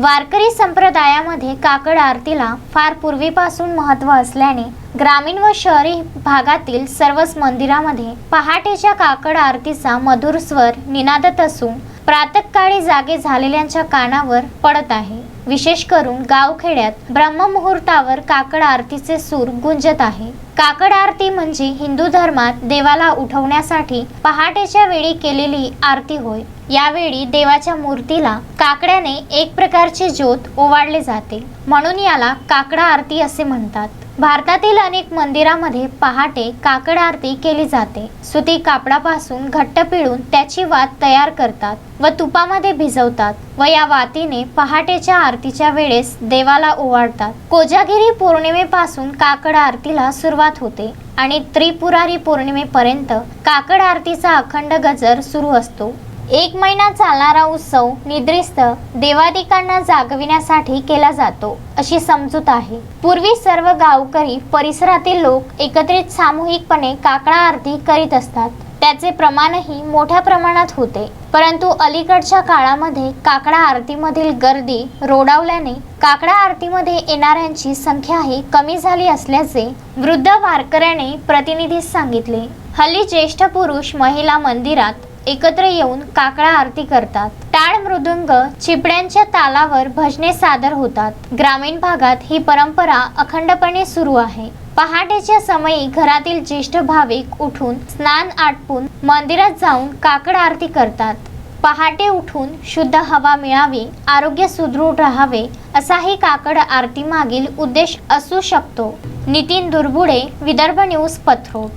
वारकरी संप्रदायामध्ये काकड आरतीला फार पूर्वीपासून महत्त्व असल्याने ग्रामीण व शहरी भागातील सर्वच मंदिरामध्ये पहाटेच्या काकड आरतीचा मधुर स्वर निनादत असून प्रातकाळी जागे झालेल्यांच्या कानावर पडत आहे. विशेष करून गावखेड्यात ब्रह्ममुहूर्तावर काकड आरतीचे सूर गुंजत आहे. काकड आरती म्हणजे हिंदू धर्मात देवाला उठवण्यासाठी पहाटेच्या वेळी केलेली आरती होय. यावेळी देवाच्या मूर्तीला काकड्याने एक प्रकारचे ज्योत ओवाळले जाते. म्हणून याला काकडा आरती असे म्हणतात. भारतातील अनेक मंदिरामध्ये पहाटे काकड आरती केली जाते. सुती कापडापासून घट्ट पिळून त्याची वात तयार करतात व तुपामध्ये भिजवतात व या वातीने पहाटेच्या आरतीच्या वेळेस देवाला ओवाळतात. कोजागिरी पौर्णिमेपासून काकड आरतीला सुरुवात होते आणि त्रिपुरारी पौर्णिमेपर्यंत काकड आरतीचा अखंड गजर सुरू असतो. एक महिना चालणारा उत्सव निद्रिस्त देवादिकांना जागविण्यासाठी केला जातो अशी समजूत आहे. पूर्वी सर्व गावकरी परिसरातील लोक एकत्रित सामूहिकपणे काकडा आरती करीत असतात. त्याचे प्रमाणही मोठ्या प्रमाणात होते. परंतु अलीकडच्या काळामध्ये काकडा आरतीमधील गर्दी रोडावल्याने काकडा आरतीमध्ये येणाऱ्यांची संख्याही कमी झाली असल्याचे वृद्ध वारकऱ्याने प्रतिनिधीस सांगितले. हल्ली ज्येष्ठ पुरुष महिला मंदिरात एकत्र येऊन काकडा आरती करतात. टाळ मृदुंग चिपड्यांच्या तालावर भजने सादर होतात. ग्रामीण भागात ही परंपरा अखंडपणे सुरू आहे. पहाटेच्या समयी घरातील ज्येष्ठ भाविक उठून स्नान आटपून मंदिरात जाऊन काकड आरती करतात. पहाटे उठून शुद्ध हवा मिळावी आरोग्य सुदृढ राहावे असाही काकड आरती मागील उद्देश असू शकतो. नितीन दुर्बुडे विदर्भ न्यूज पत्रो